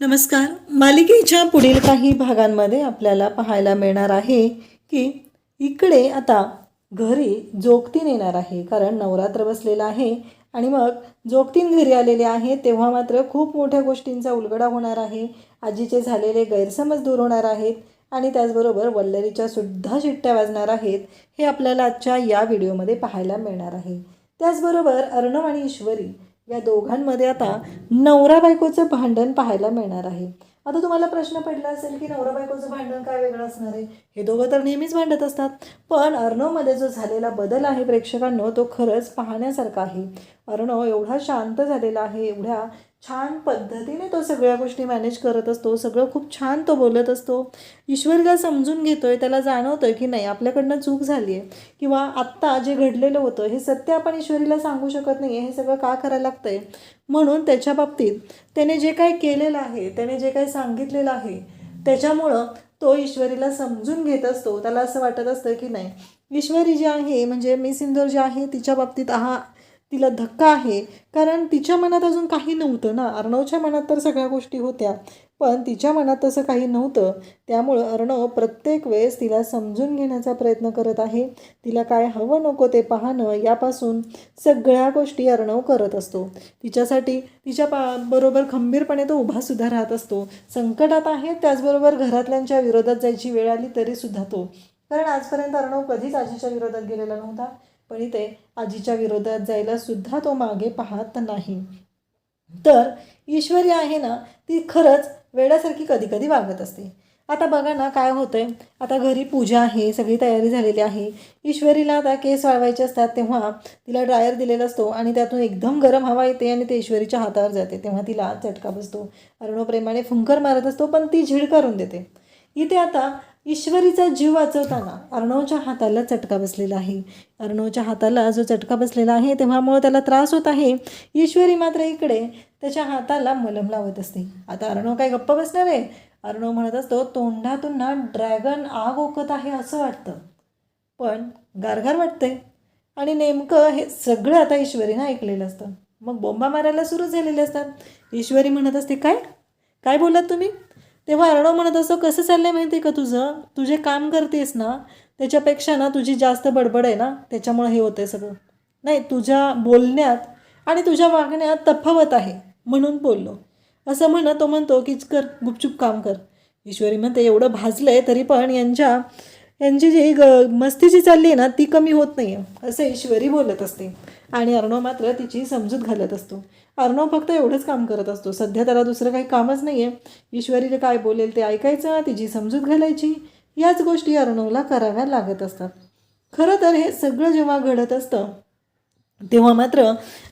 नमस्कार. मालिकेच्या पुढील काही भागांमध्ये आपल्याला पाहायला मिळणार आहे की इकडे आता घरी जोगतीन येणार आहे कारण नवरात्र बसलेला आहे. आणि मग जोगतीन घरी आलेले आहे तेव्हा मात्र खूप मोठ्या गोष्टींचा उलगडा होणार आहे. आजीचे झालेले गैरसमज दूर होणार आहेत आणि त्याचबरोबर वल्लरीच्या सुद्धा शिट्ट्या वाजणार आहेत हे आपल्याला आजच्या या व्हिडिओमध्ये पाहायला मिळणार आहे. त्याचबरोबर अर्णव आणि ईश्वरी या दोघांमध्ये आता नवरा बायकोचं भांडण पाहायला मिळणार आहे. आता तुम्हाला प्रश्न पडला असेल की नवरा बायकोचं भांडण काय वेगळं असणार आहे? हे दोघं तर नेहमीच भांडत असतात. पण अर्णवमध्ये जो झालेला बदल आहे प्रेक्षकांनो तो खरंच पाहण्यासारखा आहे. अर्णव एवढा शांत झालेला आहे एवढ्या छान पद्धतीने तो सगळ्या गोष्टी मॅनेज करत असतो. सगळं खूप छान तो बोलत असतो. ईश्वरीला समजून घेतो आहे त्याला जाणवतं की नाही आपल्याकडनं चूक झाली आहे किंवा आत्ता जे घडलेलं होतं हे सत्य आपण ईश्वरीला सांगू शकत नाही आहे हे सगळं का करायला लागतं आहे म्हणून त्याच्या बाबतीत त्याने जे काही केलेलं आहे त्याने जे काही सांगितलेलं आहे त्याच्यामुळं तो ईश्वरीला समजून घेत असतो. त्याला असं वाटत असतं की नाही ईश्वरी जी आहे म्हणजे मिस इंदोर जी आहे तिच्या बाबतीत हा तिला धक्का आहे. कारण तिच्या मनात अजून काही नव्हतं ना. अर्णवच्या मनात तर सगळ्या गोष्टी होत्या. पण तिच्या मनात तसं काही नव्हतं. त्यामुळं अर्णव प्रत्येक वेळेस तिला समजून घेण्याचा प्रयत्न करत आहे. तिला काय हवं नको ते पाहणं यापासून सगळ्या गोष्टी अर्णव करत असतो. तिच्यासाठी तिच्या पा बरोबर खंबीरपणे तो उभासुद्धा राहत असतो. संकटात आहे त्याचबरोबर घरातल्यांच्या विरोधात जायची वेळ आली तरीसुद्धा तो. कारण आजपर्यंत अर्णव कधीच आजीच्या विरोधात गेलेला नव्हता. पण इथे आजीच्या विरोधात जायला सुद्धा तो मागे पाहत नाही. तर ईश्वरी आहे ना ती खरंच वेड्यासारखी कधी कधी वागत असते. आता बघा ना काय होतंय. आता घरी पूजा आहे सगळी तयारी झालेली आहे. ईश्वरीला आता केस वाळवायचे असतात तेव्हा तिला ड्रायर दिलेला असतो आणि त्यातून एकदम गरम हवा येते आणि ते ईश्वरीच्या हातावर जाते. तेव्हा तिला चटका बसतो. अरुणोप्रेमाने फुंकर मारत असतो पण ती झिड करून देते. इथे आता ईश्वरीचा जीव वाचवताना अर्णवच्या हाताला चटका बसलेला आहे. अर्णवच्या हाताला जो चटका बसलेला आहे तेव्हामुळं त्याला त्रास होत आहे. ईश्वरी मात्र इकडे त्याच्या हाताला मलम लावत असते. आता अर्णव काय गप्प बसणार आहे? अर्णव म्हणत असतो तोंडातून ना ड्रॅगन आग ओकत आहे असं वाटतं. पण गारगार वाटते आणि नेमकं हे सगळं आता ईश्वरीनं ऐकलेलं असतं. मग बोंबा मारायला सुरू झालेले असतात. ईश्वरी म्हणत असते काय? काय बोलात तुम्ही? तेव्हा अर्णव म्हणत असतो कसं चाललं आहे माहिती आहे का तुझं? तू जे काम करतेस ना त्याच्यापेक्षा ना तुझी जास्त बडबड आहे ना त्याच्यामुळे हे होतं आहे सगळं. नाही तुझ्या बोलण्यात आणि तुझ्या वागण्यात तफावत आहे म्हणून बोललो. असं म्हणत तो म्हणतो की कर गुपचूप काम कर. ईश्वरी म्हणते एवढं भाजलं आहे तरी पण यांच्या यांची जी ग मस्ती जी चालली आहे ना ती कमी होत नाही आहे असं ईश्वरी बोलत असते. आणि अर्णव मात्र तिची समजूत घालत असतो. अर्णव फक्त एवढंच काम करत असतो. सध्या त्याला दुसरं काही कामच नाही आहे ईश्वरीला काय बोलेल ते ऐकायचं तिची समजूत घालायची. याच गोष्टी अर्णवला कराव्या लागत असतात. खरं तर हे सगळं जेव्हा घडत असतं तेव्हा मात्र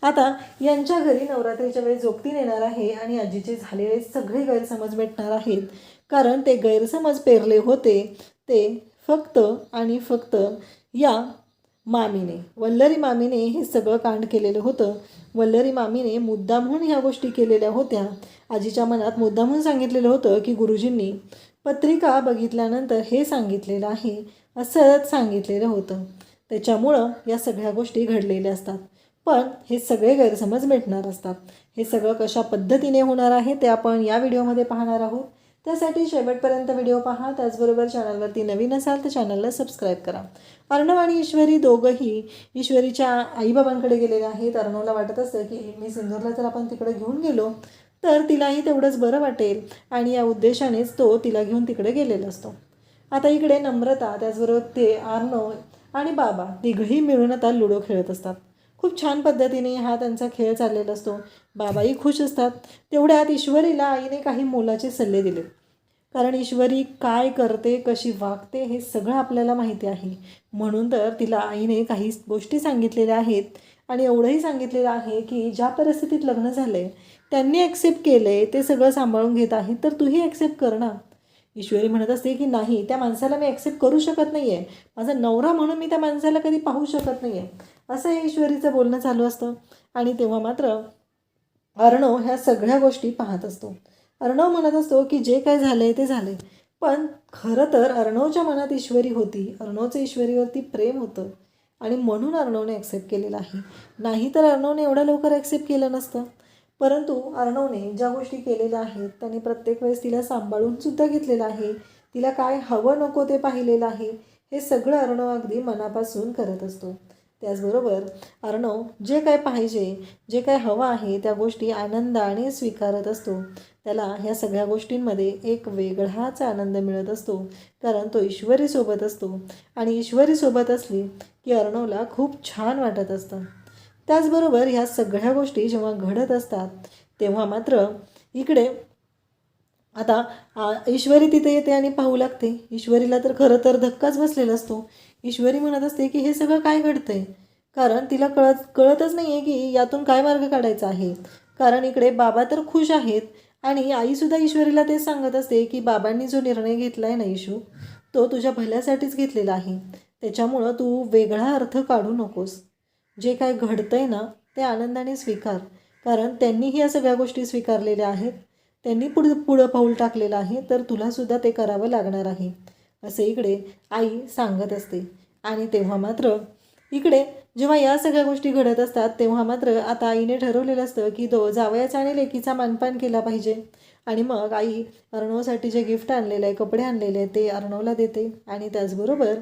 आता यांच्या घरी नवरात्रीच्या वेळेस जोगतीन येणार आहे आणि आजीचे झालेले सगळे गैरसमज भेटणार आहेत. कारण ते गैरसमज पेरले होते. ते फक्त आणि फक्त या मामीने. वल्लरी मामीने हे सगळं कांड केलेलं होतं. वल्लरी मामीने मुद्दामहून ह्या गोष्टी केलेल्या होत्या. आजीच्या मनात मुद्दामहून सांगितलेलं होतं की गुरुजींनी पत्रिका बघितल्यानंतर हे सांगितलेलं आहे असंच सांगितलेलं होतं. त्याच्यामुळं या सगळ्या गोष्टी घडलेल्या असतात. पण हे सगळे गैरसमज भेटणार असतात. हे सगळं कशा पद्धतीने होणार आहे ते आपण या व्हिडिओमध्ये पाहणार आहोत. त्यासाठी शेवटपर्यंत व्हिडिओ पहा. त्याचबरोबर चॅनलवरती नवीन असाल तर चॅनलला सबस्क्राईब करा. अर्णव आणि ईश्वरी दोघंही ईश्वरीच्या आईबाबांकडे गेलेले आहेत. अर्णवला वाटत असतं की मी सिंधूरला जर आपण तिकडे घेऊन गेलो तर तिलाही तेवढंच बरं वाटेल. आणि या उद्देशानेच तो तिला घेऊन तिकडे गेलेला असतो. आता इकडे नम्रता त्याचबरोबर ते अर्णव आणि बाबा तिघही मिळून आता लुडो खेळत असतात. खूप छान पद्धतीने हा त्यांचा खेळ चाललेला असतो. बाबाही खुश असतात. तेवढ्यात ईश्वरीला आईने काही मोलाचे सल्ले दिले. कारण ईश्वरी काय करते कशी वागते हे सगळं आपल्याला माहिती आहे. म्हणून तर तिला आईने काही गोष्टी सांगितलेल्या आहेत. आणि एवढंही सांगितलेलं आहे की ज्या परिस्थितीत लग्न झालं आहे त्यांनी ॲक्सेप्ट केलं आहे ते सगळं सांभाळून घेत आहे तर तूही ॲक्सेप्ट कर ना ईश्वरी म्हणत असते की नाही त्या माणसाला मी ॲक्सेप्ट करू शकत नाही आहे माझा नवरा म्हणून मी त्या माणसाला कधी पाहू शकत नाही आहे असं हे ईश्वरीचं बोलणं चालू असतं. आणि तेव्हा मात्र अर्णव ह्या सगळ्या गोष्टी पाहत असतो. अर्णव म्हणत असतो की जे काय झालं आहे ते झालं आहे पण खरं तर अर्णवच्या मनात ईश्वरी होती. अर्णवचं ईश्वरीवरती प्रेम होतं. आणि म्हणून अर्णवने ॲक्सेप्ट केलेलं आहे. नाही तर अर्णवने एवढ्या लवकर ॲक्सेप्ट केलं नसतं. परंतु अर्णवने ज्या गोष्टी केलेल्या आहेत त्याने प्रत्येक वेळेस तिला सांभाळून सुद्धा घेतलेलं आहे. तिला काय हवं नको ते पाहिलेलं आहे हे सगळं अर्णव अगदी मनापासून करत असतो. त्याचबरोबर अर्णव जे काय पाहिजे जे काय हवं आहे त्या गोष्टी आनंदाने स्वीकारत असतो. त्याला ह्या सगळ्या गोष्टींमध्ये एक वेगळाच आनंद मिळत असतो कारण तो ईश्वरीसोबत असतो. आणि ईश्वरीसोबत असली की अर्णवला खूप छान वाटत असतं. त्याचबरोबर ह्या सगळ्या गोष्टी जेव्हा घडत असतात तेव्हा मात्र इकडे आता ईश्वरी तिथे येते आणि पाहू लागते. ईश्वरीला तर खरं तर धक्काच बसलेला असतो. ईश्वरी म्हणत असते की हे सगळं काय घडतंय? कारण तिला कळत कळतच नाही आहे की यातून काय मार्ग काढायचा आहे. कारण इकडे बाबा तर खुश आहेत आणि आईसुद्धा ईश्वरीला तेच सांगत असते की बाबांनी जो निर्णय घेतला आहे ना इशू तो तुझ्या भल्यासाठीच घेतलेला आहे. त्याच्यामुळं तू वेगळा अर्थ काढू नकोस. जे काय घडतंय ना ते आनंदाने स्वीकार. कारण त्यांनीही या सगळ्या गोष्टी स्वीकारलेल्या आहेत. त्यांनी पुढं पुढं पाऊल टाकलेलं आहे तर तुलासुद्धा ते करावं लागणार आहे. असे इकडे आई सांगत असते. आणि तेव्हा मात्र इकडे जेव्हा या सगळ्या गोष्टी घडत असतात तेव्हा मात्र आता आईने ठरवलेलं असतं की दो जावयाचा आणि लेकीचा मानपान केला पाहिजे. आणि मग आई अर्णवसाठी जे गिफ्ट आणलेलं आहे कपडे आणलेले आहेत ते अर्णवला देते. आणि त्याचबरोबर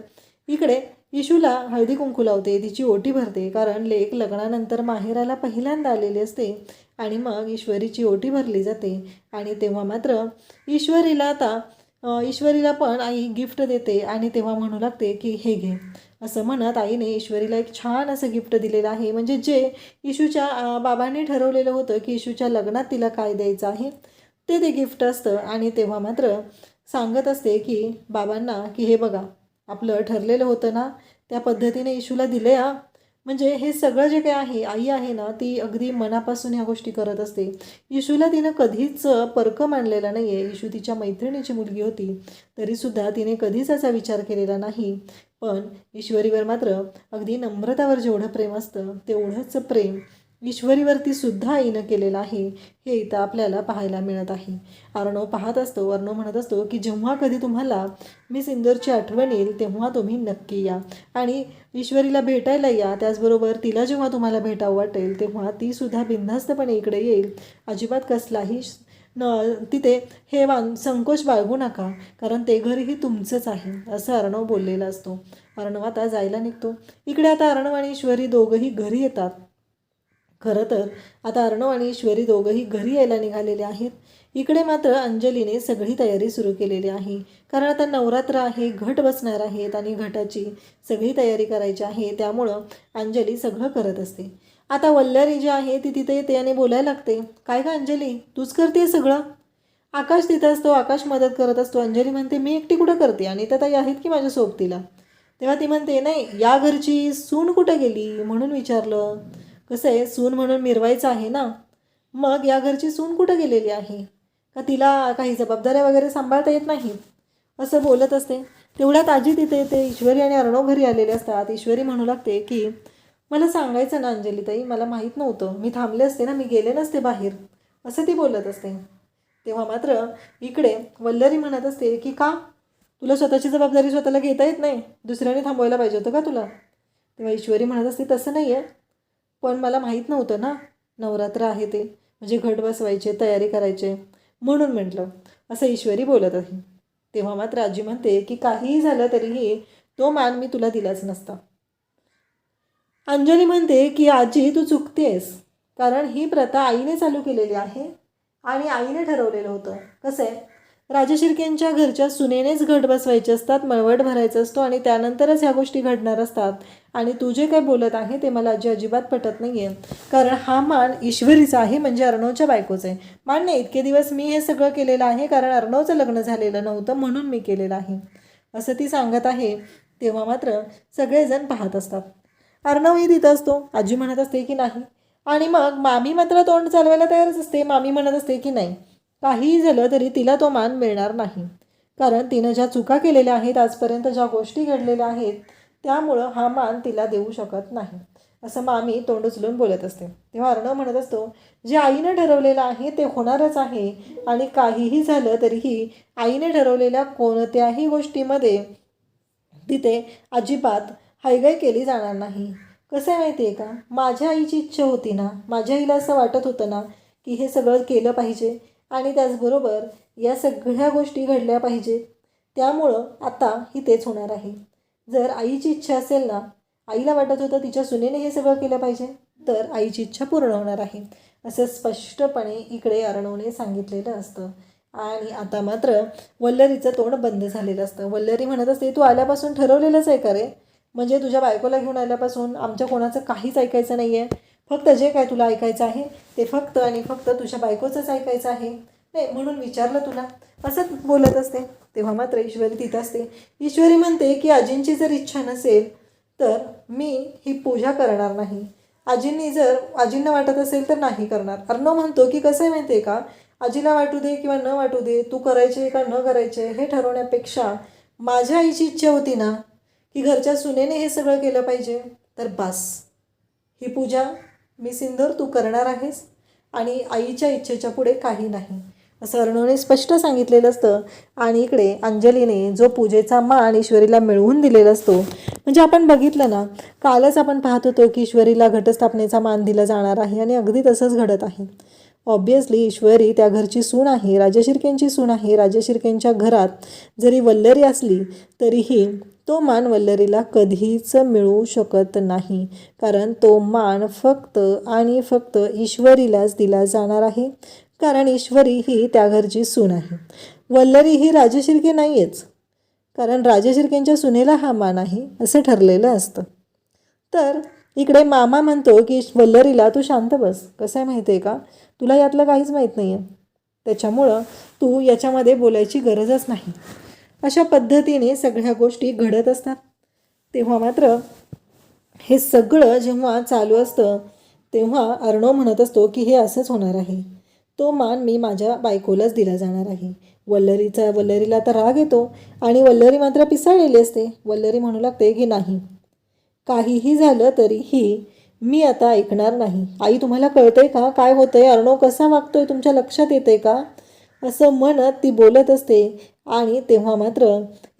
इकडे इशूला हळदी कुंकू लावते तिची ओटी भरते. कारण लेक लग्नानंतर माहेराला पहिल्यांदा आलेली असते. आणि मग ईश्वरीची ओटी भरली जाते. आणि तेव्हा मात्र ईश्वरीला आता ईश्वरीला पण आई गिफ्ट देते आणि तेव्हा म्हणू लागते की हे घे. असं म्हणत आईने ईश्वरीला एक छान असं गिफ्ट दिलेलं आहे. म्हणजे जे इशूच्या बाबांनी ठरवलेलं होतं की इशूच्या लग्नात तिला काय द्यायचं आहे ते ते गिफ्ट असतं. आणि तेव्हा मात्र सांगत असते की बाबांना की हे बघा आपलं ठरलेलं होतं ना त्या पद्धतीने इशूला दिले आ म्हणजे हे सगळं जे काही आहे आई आहे ना ती अगदी मनापासून ह्या गोष्टी करत असते. येशूला तिनं कधीच परक मानलेला नाही आहे येशू तिच्या मैत्रिणीची मुलगी होती तरीसुद्धा तिने कधीच असा विचार केलेला नाही. पण ईश्वरीवर मात्र अगदी नम्रतावर जेवढं प्रेम असतं तेवढंच प्रेम. ईश्वरीवरती सुद्धा आईनं केलेलं आहे हे इथं आपल्याला पाहायला मिळत आहे. अर्णव पाहत असतो अर्णव म्हणत असतो की जेव्हा कधी तुम्हाला मी सिंदूरची आठवण येईल तेव्हा तुम्ही नक्की या. आणि ईश्वरीला भेटायला या त्याचबरोबर तिला जेव्हा तुम्हाला भेटावं वाटेल तेव्हा ती सुद्धा बिनधास्तपणे इकडे येईल. अजिबात कसलाही न तिथे हे वान संकोच बाळगू नका कारण ते घरही तुमचंच आहे असं अर्णव बोललेला असतो. अर्णव आता जायला निघतो. इकडे आता अर्णव आणि ईश्वरी दोघंही घरी येतात. खरं तर आता अर्णव आणि ईश्वरी दोघंही घरी यायला निघालेले आहेत. इकडे मात्र अंजलीने सगळी तयारी सुरू केलेली आहे. कारण आता नवरात्र आहे घट बसणार आहेत आणि घटाची सगळी तयारी करायची आहे त्यामुळं अंजली सगळं करत असते. आता वल्लरी जी आहे ती तिथे येते आणि बोलायला लागते काय का अंजली तूच करते सगळं? आकाश तिथं असतो आकाश मदत करत असतो. अंजली म्हणते मी एकटी कुठं करते? आणि तर ताई आहेत की माझ्या सोबतीला? तेव्हा ती म्हणते नाही या घरची सून कुठं गेली? म्हणून विचारलं. कसं आहे सून म्हणून मिरवायचं आहे ना? मग या घरची सून कुठं गेलेली आहे? का तिला काही जबाबदाऱ्या वगैरे सांभाळता येत नाहीत असं बोलत असते. तेवढ्यात आजी तिथे येते. ईश्वरी आणि अर्णव घरी आलेले असतात. ईश्वरी म्हणू लागते की मला सांगायचं ना अंजलीताई मला माहीत नव्हतं. मी थांबले असते ना मी गेले नसते बाहेर. असं ती बोलत असते. तेव्हा मात्र इकडे वल्लरी म्हणत असते की का? तुला स्वतःची जबाबदारी स्वतःला घेता येत नाही? दुसऱ्याने थांबवायला पाहिजे होतं का तुला? तेव्हा ईश्वरी म्हणत असते तसं नाही आहे पण मला माहीत नव्हतं ना. नवरात्र आहे ते. म्हणजे घट बसवायचे तयारी करायचे. म्हणून म्हटलं असं ईश्वरी बोलत आहे. तेव्हा मात्र आजी म्हणते की काहीही झालं तरीही तो मान मी तुला दिलाच नसता. अंजली म्हणते की आजी तू चुकतेस. कारण ही प्रथा आईने चालू केलेली आहे आणि आईने ठरवलेलं होतं. कसं आहे? राजशिर्केंच्या घरच्या सुनेनेच घट बसवायचे असतात मळवट भरायचा असतो आणि त्यानंतरच ह्या गोष्टी घडणार असतात. आणि तू जे काय बोलत आहे ते मला आजी अजिबात पटत नाही आहे कारण हा मान ईश्वरीचा आहे म्हणजे अर्णवच्या बायकोचा आहे. मान नाही इतके दिवस मी हे सगळं केलेलं आहे कारण अर्णवचं लग्न झालेलं नव्हतं म्हणून मी केलेलं आहे. असं ती सांगत आहे तेव्हा मात्र सगळेजण पाहत असतात. अर्णवही तिथं असतो आजी म्हणत असते की नाही? आणि मग मामी मात्र तोंड चालवायला तयारच असते मामी म्हणत असते की नाही? काहीही झालं तरी तिला तो मान मिळणार नाही. कारण तिनं ज्या चुका केलेल्या आहेत आजपर्यंत ज्या गोष्टी घडलेल्या आहेत त्यामुळं हा मान तिला देऊ शकत नाही. असं मामी तोंड उचलून बोलत असते. तेव्हा अर्णव म्हणत असतो जे आईनं ठरवलेलं आहे ते होणारच आहे आणि काहीही झालं तरीही आईने ठरवलेल्या कोणत्याही गोष्टीमध्ये तिथे अजिबात हायगाय केली जाणार नाही. कसं आहे माहिती आहे का? माझ्या आईची इच्छा होती ना माझ्या आईला असं वाटत होतं ना की हे सगळं केलं पाहिजे. आणि त्याचबरोबर या सगळ्या गोष्टी घडल्या पाहिजेत. त्यामुळं आता ही तेच होणार आहे. जर आईची इच्छा असेल ना आईला वाटत होतं तिच्या सुनेने हे सगळं केलं पाहिजे तर आईची इच्छा पूर्ण होणार आहे. असं स्पष्टपणे इकडे अर्णवने सांगितलेलं असतं. आणि आता मात्र वल्लरीचं तोंड बंद झालेलं असतं. वल्लरी म्हणत असते तू आल्यापासून ठरवलेलंच आहे का रे? म्हणजे तुझ्या बायकोला घेऊन आल्यापासून आमच्या कोणाचं काहीच ऐकायचं नाही आहे फक्त जे काय तुला ऐकायचं आहे ते फक्त आणि फक्त तुझ्या बायकोचंच ऐकायचं आहे. नाही म्हणून विचारलं तुला. असंच बोलत असते. तेव्हा मात्र ईश्वरी तिथं असते. ईश्वरी म्हणते की आजींची जर इच्छा नसेल तर मी ही पूजा करणार नाही. आजींनी जर आजींना वाटत असेल तर नाही करणार. अर्णव म्हणतो की कसं आहे माहिती आहे का? आजीला वाटू दे किंवा न वाटू दे तू करायचे का न करायचे हे ठरवण्यापेक्षा माझ्या आईची इच्छा होती ना की घरच्या सुनेने हे सगळं केलं पाहिजे तर बस. ही पूजा मी सिंदूर तू करणार आहेस आणि आईच्या इच्छेच्या पुढे काही नाही. असं अर्णवने स्पष्ट सांगितलेलं असतं. आणि इकडे अंजलीने जो पूजेचा मान ईश्वरीला मिळवून दिलेला असतो म्हणजे आपण बघितलं ना कालच आपण पाहत होतो की ईश्वरीला घटस्थापनेचा मान दिला जाणार आहे आणि अगदी तसंच घडत आहे. ऑब्वियसली ईश्वरी त्या घरची सून आहे राजशिर्केंची सून आहे. राजशिर्केंच्या घरात जरी वल्लरी असली तरीही तो मान वल्लरीला कधीच मिळू शकत नाही. कारण तो मान फक्त आणि फक्त ईश्वरीलाच दिला जाणार आहे. कारण ईश्वरी ही त्या घरची सून आहे. वल्लरी ही राजशिर्के नाही आहेच कारण राजशिर्केंच्या सुनेला हा मान आहे असं ठरलेलं असतं. तर इकडे मामा म्हणतो की वल्लरीला तू शांत बस. कसं आहे माहिती आहे का? तुला यातलं काहीच माहीत नाही आहे त्याच्यामुळं तू याच्यामध्ये बोलायची गरजच नाही. अशा पद्धतीने सगळ्या गोष्टी घडत असतात. तेव्हा मात्र हे सगळं जेव्हा चालू असतं तेव्हा अर्णव म्हणत असतो की हे असंच होणार आहे. तो मान मी माझ्या बायकोलाच दिला जाणार आहे. वल्लरीचा वल्लरीला तर राग येतो आणि वल्लरी मात्र पिसाळलेली असते. वल्लरी म्हणू लागते की नाही. काहीही झालं तरीही मी आता ऐकणार नाही. आई तुम्हाला कळतंय का? काय होतंय? अर्णव कसा वागतोय? तुमच्या लक्षात येते का? असं म्हणत ती बोलत असते. आणि तेव्हा मात्र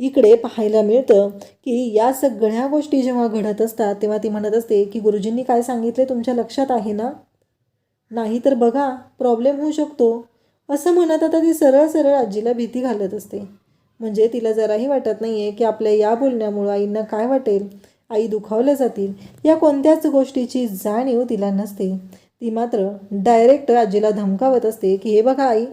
इकडे पाहायला मिळतं की या सगळ्या गोष्टी जेव्हा घडत असतात तेव्हा ती म्हणत असते की गुरुजींनी काय सांगितले तुमच्या लक्षात आहे ना? नाही तर बघा प्रॉब्लेम होऊ शकतो. असं म्हणत आता ती सरळ सरळ आजीला भीती घालत असते. म्हणजे तिला जराही वाटत नाही आहे की आपल्या या बोलण्यामुळं आईंना काय वाटेल? आई दुखावल्या जातील. या कोणत्याच गोष्टीची जाणीव तिला नसते. ती मात्र डायरेक्ट आजीला धमकावत असते की हे बघा आई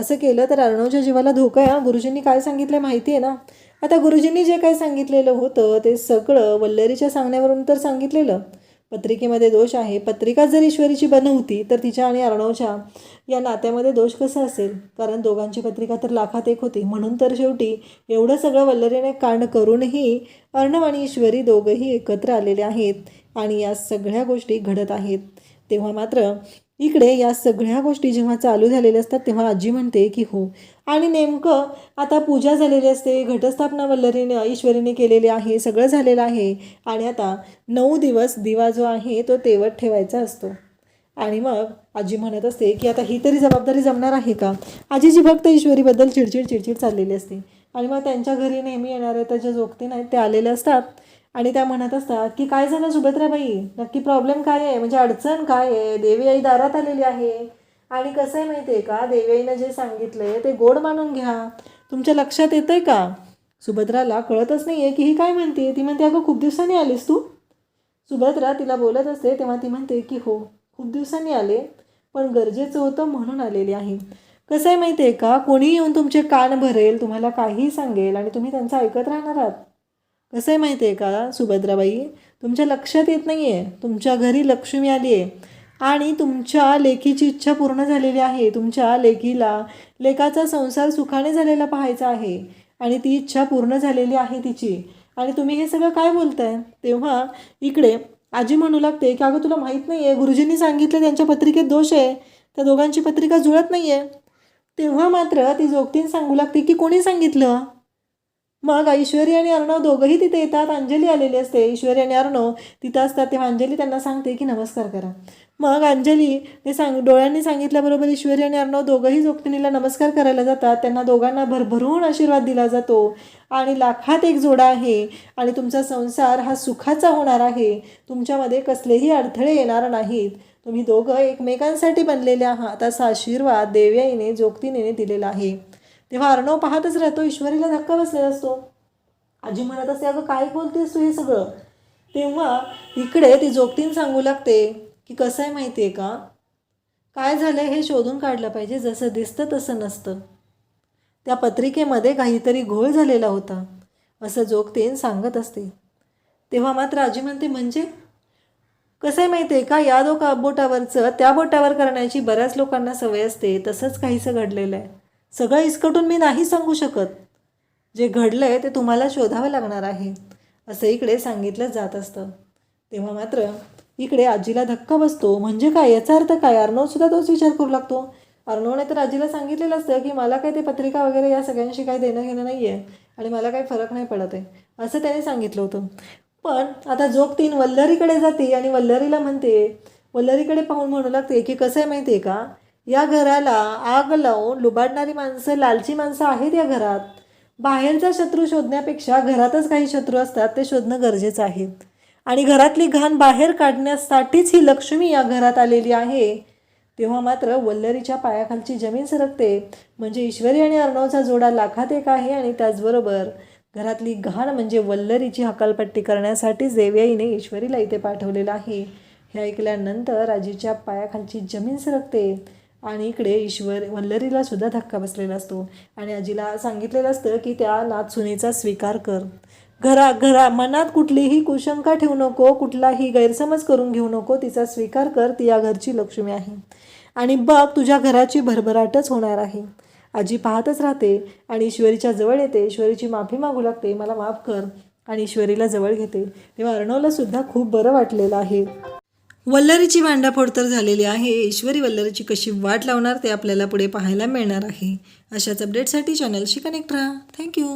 असं केलं तर अर्णवच्या जीवाला धोका आहे हा? गुरुजींनी काय सांगितलं माहिती आहे ना? आता गुरुजींनी जे काय सांगितलेलं होतं ते सगळं वल्लरीच्या सांगण्यावरून तर सांगितलेलं. पत्रिकेमध्ये दोष आहे. पत्रिका जर ईश्वरीची बनवती तर तिच्या आणि अर्णवच्या या नात्यामध्ये दोष कसा असेल? कारण दोघांची पत्रिका तर लाखात एक होती. म्हणून तर शेवटी एवढं सगळं वल्लरीने कांड करूनही अर्णव आणि ईश्वरी दोघंही एकत्र आलेले आहेत आणि या सगळ्या गोष्टी घडत आहेत. तेव्हा मात्र इकडे या सगळ्या गोष्टी जेव्हा चालू झालेल्या असतात तेव्हा आजी म्हणते की हो. आणि नेमकं आता पूजा झालेली असते घटस्थापना वल्लरीने ईश्वरीने केलेली आहे सगळं झालेलं आहे. आणि आता नऊ दिवस दिवा जो आहे तो तेवत ठेवायचा असतो. आणि मग आजी म्हणत असते की आता ही तरी जबाबदारी जमणार आहे का? आजीची फक्त ईश्वरीबद्दल चिडचिड चिडचिड चाललेली असते. आणि मग त्यांच्या घरी नेहमी येणारे त्याच्या जोगते नाहीत ते आलेले असतात. आणि त्या म्हणत असतात की काय झालं सुभद्राबाई? नक्की प्रॉब्लेम काय आहे? म्हणजे अडचण काय आहे? देवी आई दारात आलेली आहे. आणि कसं आहे माहिती आहे का? देवी आईनं जे आहे ते गोड मानून घ्या. तुमच्या लक्षात येतं आहे का? सुभद्राला कळतच नाही आहे की ही काय म्हणते? ती म्हणते अगं खूप दिवसांनी आलीस तू. सुभद्रा तिला बोलत असते तेव्हा ती म्हणते की हो खूप दिवसांनी आले पण गरजेचं होतं म्हणून आलेली आहे. कसं आहे माहिती आहे का? कोणी येऊन तुमचे कान भरेल तुम्हाला काहीही सांगेल आणि तुम्ही त्यांचं ऐकत राहणार आहात. कसं आहे माहिती आहे का सुभद्राबाई? तुमच्या लक्षात येत नाही आहे तुमच्या घरी लक्ष्मी आली आहे आणि तुमच्या लेखीची इच्छा पूर्ण झालेली आहे. तुमच्या लेखीला लेखाचा संसार सुखाने झालेला पाहायचा आहे. आणि ती इच्छा पूर्ण झालेली आहे तिची. आणि तुम्ही हे सगळं काय बोलताय? तेव्हा इकडे आजी म्हणू लागते की अगं तुला माहीत नाही आहे गुरुजींनी सांगितलं त्यांच्या पत्रिकेत दोष आहे. त्या दोघांची पत्रिका जुळत नाही आहे तेव्हा मात्र ती जोगतीन सांगू लागते की कोणी सांगितलं? मग ऐश्वरी आणि अर्णव दोघंही तिथे येतात. अंजली आलेली असते. ईश्वरी आणि अर्णव तिथं असतात तेव्हा अंजली त्यांना सांगते की नमस्कार करा. मग अंजली ते सांग डोळ्यांनी सांगितल्याबरोबर ईश्वरी आणि अर्णव दोघंही जोगतिनीला नमस्कार करायला जातात. त्यांना दोघांना भरभरून आशीर्वाद दिला जातो. आणि लाखात एक जोडा आहे. आणि तुमचा संसार हा सुखाचा होणार आहे. तुमच्यामध्ये कसलेही अडथळे येणार नाहीत. तुम्ही दोघं एकमेकांसाठी बनलेले आहात. असा आशीर्वाद देवयाईने जोगतिनीने दिलेला आहे. तेव्हा अर्णव पाहतच राहतो ईश्वरीला धक्का बसलेला असतो. आजी म्हणत असते अगं काय बोलतेस तू हे सगळं? तेव्हा इकडे ती जोगतीन सांगू लागते की कसं आहे माहिती आहे का? काय झालं हे शोधून काढलं पाहिजे जसं दिसतं तसं नसतं. त्या पत्रिकेमध्ये काहीतरी घोळ झालेला होता असं जोगतीन सांगत असते. तेव्हा मात्र आजी म्हणते म्हणजे? कसं आहे माहिती आहे का? या दोघा बोटावरचं त्या बोटावर करण्याची बऱ्याच लोकांना सवय असते तसंच काहीसं घडलेलं आहे. सगळं इसकटून मी नाही सांगू शकत. जे घडलं आहे ते तुम्हाला शोधावं लागणार आहे असं इकडे सांगितलं जात असतं. तेव्हा मात्र इकडे आजीला धक्का बसतो. म्हणजे काय? याचा अर्थ काय? अर्णवसुद्धा तोच विचार करू लागतो. अर्णवने तर आजीला सांगितलेलं असतं की मला काय ते पत्रिका वगैरे या सगळ्यांशी काही देणं घेणं नाही आहे आणि मला काही फरक नाही पडत आहे असं त्याने सांगितलं होतं. पण आता जोग तीन वल्लरीकडे जाते आणि वल्लरीला म्हणते वल्लरीकडे पाहून म्हणू लागते की कसं आहे माहिती आहे का? या घराला आग लावून लुबाडणारी माणसं लालची माणसं आहेत या घरात. बाहेरचा शत्रू शोधण्यापेक्षा घरातच काही शत्रू असतात ते शोधणं गरजेचं आहे. आणि घरातली घाण बाहेर काढण्यासाठीच ही लक्ष्मी या घरात आलेली आहे. तेव्हा मात्र वल्लरीच्या पायाखालची जमीन सरकते. म्हणजे ईश्वरी आणि अर्णवचा जोडा लाखात एक आहे आणि त्याचबरोबर घरातली घाण म्हणजे वल्लरीची हकालपट्टी करण्यासाठी देवयाईने ईश्वरीला इथे पाठवलेलं आहे. हे ऐकल्यानंतर आजीच्या पायाखालची जमीन सरकते. आणि इकडे ईश्वर वल्लरीला सुद्धा धक्का बसलेला असतो. आणि आजीला सांगितलेलं असतं की त्या नाचसुनेचा स्वीकार कर. घरा घरा मनात कुठलीही कुशंका ठेवू नको कुठलाही गैरसमज करून घेऊ नको तिचा स्वीकार कर ती या घरची लक्ष्मी आहे. आणि बघ तुझ्या घराची भरभराटच होणार आहे. आजी पाहतच राहते आणि ईश्वरीच्या जवळ येते. ईश्वरीची माफी मागू लागते. मला माफ कर. आणि ईश्वरीला जवळ घेते. तेव्हा अर्णवला सुद्धा खूप बरं वाटलेलं आहे. वल्लरीची भांडाफोड तर झालेली आहे. ईश्वरी वल्लरीची कशी वाट लावणार ते आपल्याला पुढे पाहायला मिळणार आहे. अशाच अपडेटसाठी चॅनलशी कनेक्ट राहा. थँक्यू